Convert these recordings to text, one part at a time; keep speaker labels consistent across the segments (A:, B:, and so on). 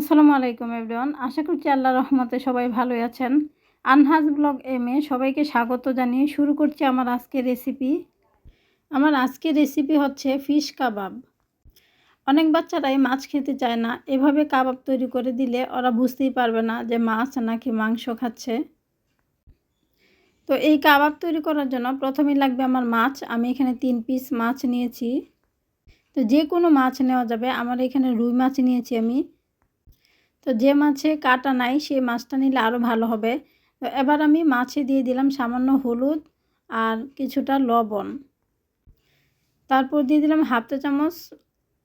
A: আসসালামু আলাইকুম এভরিওয়ান। আশা করছি আল্লাহ রহমতে সবাই ভালোই আছেন। আনহাজ ব্লগ এম এ সবাইকে স্বাগত জানিয়ে শুরু করছি আমার আজকের রেসিপি আমার আজকের রেসিপি হচ্ছে ফিশ কাবাব অনেক বাচ্চারাই মাছ খেতে চায় না। এভাবে কাবাব তৈরি করে দিলে ওরা বুঝতেই পারবে না যে মাছ নাকি মাংস খাচ্ছে। তো এই কাবাব তৈরি করার জন্য প্রথমেই লাগবে আমার মাছ। আমি এখানে তিন পিস মাছ নিয়েছি। তো যে কোনো মাছ নেওয়া যাবে। আমার এখানে রুই মাছ নিয়েছি আমি। তো যে মাছে কাটা নাই সেই মাছটা নিলে আরও ভালো হবে। তো এবার আমি মাছে দিয়ে দিলাম সামান্য হলুদ আর কিছুটা লবণ। তারপর দিয়ে দিলাম হাফ চা চামচ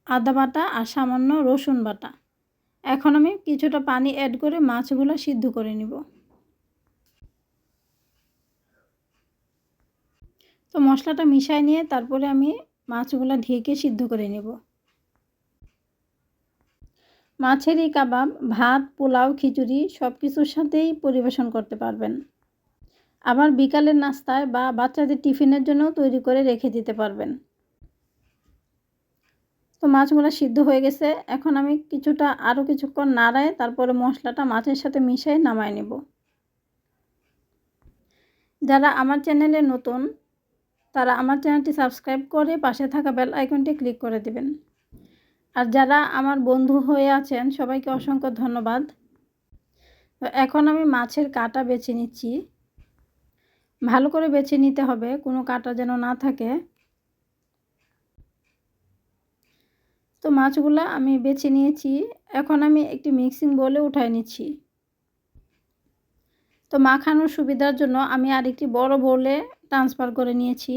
A: আদা বাটা আর সামান্য রসুন বাটা। এখন আমি কিছুটা পানি অ্যাড করে মাছগুলো সিদ্ধ করে নিব। তো মশলাটা মিশাই নিয়ে তারপরে আমি মাছগুলো ঢেকে সিদ্ধ করে নেব। মাছের এই কাবাব, ভাত, পোলাও, খিচুড়ি সব কিছুর সাথেই পরিবেশন করতে পারবেন। আবার বিকালের নাস্তায় বা বাচ্চাদের টিফিনের জন্যও তৈরি করে রেখে দিতে পারবেন। তো মাছগুলো সিদ্ধ হয়ে গেছে। এখন আমি কিছুটা আরও কিছুক্ষণ নাড়ায় তারপরে মশলাটা মাছের সাথে মিশিয়ে নামায় নেব। যারা আমার চ্যানেলে নতুন, তারা আমার চ্যানেলটি সাবস্ক্রাইব করে পাশে থাকা বেল আইকনটি ক্লিক করে দেবেন। আর যারা আমার বন্ধু হয়ে আছেন, সবাইকে অসংখ্য ধন্যবাদ। এখন আমি মাছের কাটা বেছে নিচ্ছি। ভালো করে বেছে নিতে হবে, কোনো কাটা যেন না থাকে। তো মাছগুলো আমি বেছে নিয়েছি। এখন আমি একটি মিক্সিং বলে উঠাই নিচ্ছি। তো মাখানোর সুবিধার জন্য আমি আরেকটি বড় বলে ট্রান্সফার করে নিয়েছি।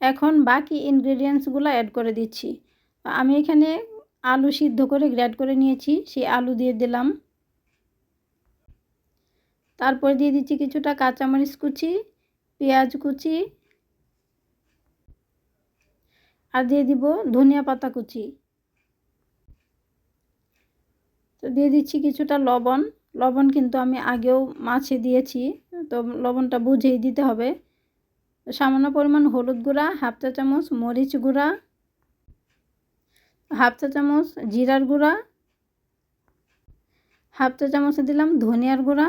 A: এখন বাকি ইনগ্রেডিয়েন্টসগুলো অ্যাড করে দিচ্ছি। আমি এখানে আলু সিদ্ধ করে গ্রেড করে নিয়েছি, সেই আলু দিয়ে দিলাম। তারপর দিয়ে দিচ্ছি কিছুটা কাঁচামরিচ কুচি, পেঁয়াজ কুচি, আর দিয়ে দিব ধনিয়া পাতা কুচি। তো দিয়ে দিচ্ছি কিছুটা লবণ। লবণ কিন্তু আমি আগেও মাছে দিয়েছি, তো লবণটা বুঝেই দিতে হবে। সামান্য পরিমাণ হলুদ গুঁড়া, হাফ চা চামচ মরিচ গুঁড়া হাফ চা চামচ জিরার গুঁড়া, হাফ চা চামচ দিলাম ধনিয়ার গুঁড়া,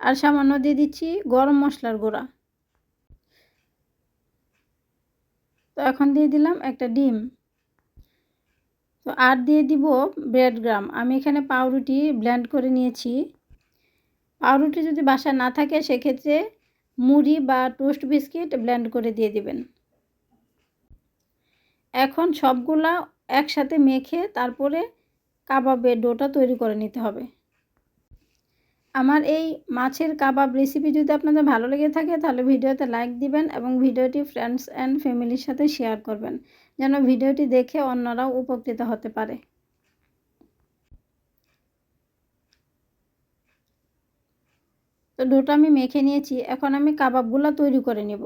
A: আর সামান্য দিয়ে দিচ্ছি গরম মশলার গুঁড়া। তো এখন দিয়ে দিলাম একটা ডিম। তো আর দিয়ে দিব ব্রেড গ্রাম। আমি এখানে পাউরুটি ব্লেন্ড করে নিয়েছি। পাউরুটি যদি বাসা না থাকে, সেক্ষেত্রে মুড়ি বা টোস্ট বিস্কিট ব্লেন্ড করে দিয়ে দিবেন। এখন সবগুলা একসাথে মেখে তারপরে কাবাবের ডোটা তৈরি করে নিতে হবে। আমার এই মাছের কাবাব রেসিপি যদি আপনাদের ভালো লেগে থাকে, তাহলে ভিডিওতে লাইক দিবেন এবং ভিডিওটি ফ্রেন্ডস অ্যান্ড ফ্যামিলির সাথে শেয়ার করবেন, যেন ভিডিওটি দেখে অন্যরাও উপকৃত হতে পারে। তো ডোটা আমি মেখে নিয়েছি, এখন আমি কাবাবগুলো তৈরি করে নেব।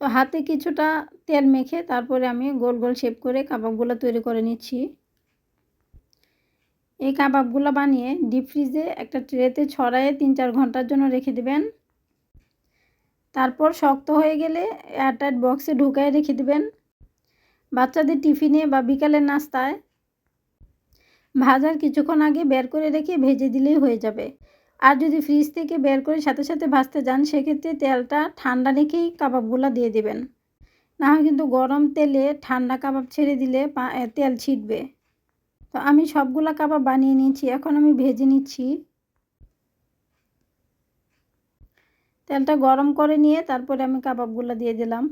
A: তো হাতে কিছুটা তেল মেখে তারপরে আমি গোল গোল শেপ করে কাবাবগুলো তৈরি করে নিচ্ছি। এই কাবাবগুলো বানিয়ে ডিপ ফ্রিজে একটা ট্রেতে ছড়ায়ে তিন চার ঘণ্টার জন্য রেখে দেবেন। তারপর শক্ত হয়ে গেলে এয়ারটাইট বক্সে ঢুকায় রেখে দেবেন। বাচ্চাদের টিফিনে বা বিকালের নাস্তায় ভাজার কিছুক্ষণ আগে বের করে রেখে ভেজে দিলেই হয়ে যাবে। আর যদি ফ্রিজ থেকে বের করে সাথে সাথে ভাজতে যান, সেক্ষেত্রে তেলটা ঠান্ডা রেখেই কাবাবগুলো দিয়ে দেবেন। না হয় কিন্তু গরম তেলে ঠান্ডা কাবাব ছেড়ে দিলে তেল ছিটবে। তো আমি সবগুলা কাবাব বানিয়ে নিয়েছি, এখন আমি ভেজে নিচ্ছি। তেলটা গরম করে নিয়ে তারপরে আমি কাবাবগুলো দিয়ে দিলাম।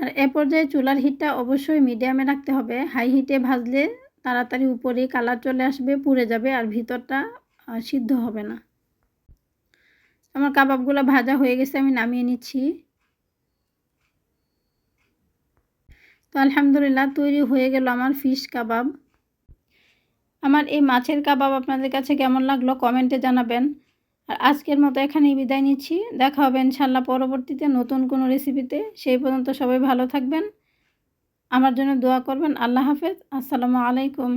A: আর এ পর্যায়ে চুলার হিটটা অবশ্যই মিডিয়ামে রাখতে হবে। হাই হিটে ভাজলে তাড়াতাড়ি উপরে কালার চলে আসবে, পুড়ে যাবে আর ভিতরটা সিদ্ধ হবে না। আমার কাবাবগুলো ভাজা হয়ে গেছে, আমি নামিয়ে নিচ্ছি। তো আলহামদুলিল্লাহ তৈরি হয়ে গেল আমার ফিশ কাবাব। আমার এই মাছের কাবাব আপনাদের কাছে কেমন লাগল কমেন্টে জানাবেন। আর আজকের মতো এখানেই বিদায় নিচ্ছি। দেখা হবে ইনশাল্লাহ পরবর্তীতে নতুন কোনো রেসিপিতে। সেই পর্যন্ত সবাই ভালো থাকবেন। আমার জন্য দোয়া করবেন। আল্লাহ হাফেজ। আসসালামু আলাইকুম।